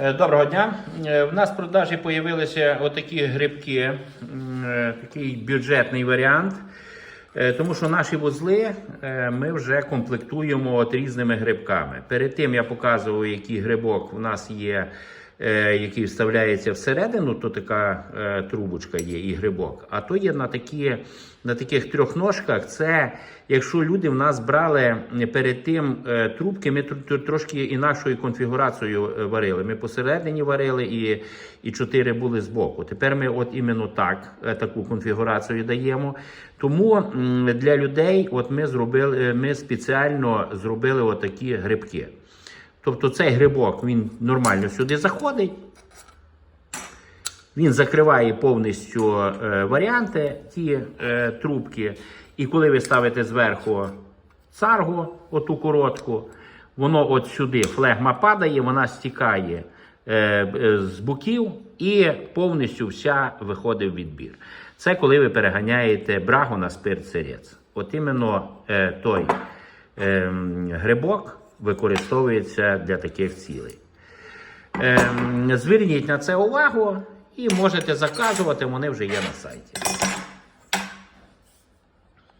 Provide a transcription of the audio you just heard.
Е, Доброго дня. У В нас в продажі з'явилися отакі грибки, е, такий бюджетний варіант. Е, Тому що наші вузли е, ми вже комплектуємо от різними грибками. Перед тим я показував, який грибок у нас є, е, який вставляється всередину, то така е, трубочка є і грибок. А то є на, такі, на таких трьох ножках. Це якщо люди в нас брали перед тим е, трубки, ми тр- тр- трошки інакшою конфігурацією е, варили. Ми посередині варили і, і чотири були збоку. Тепер ми от іменно так е, таку конфігурацію даємо. Тому для людей от ми зробили, е, ми спеціально зробили отакі грибки. Тобто цей грибок він нормально сюди заходить. Він закриває повністю е, варіанти, ті е, трубки. І коли ви ставите зверху царгу, оту коротку, воно от сюди флегма падає, вона стікає е, е, з боків і повністю вся виходить в відбір. Це коли ви переганяєте брагу на спирт сирець. От іменно е, той е, грибок використовується для таких цілей. Ем, Зверніть на це увагу і можете заказувати, вони вже є на сайті.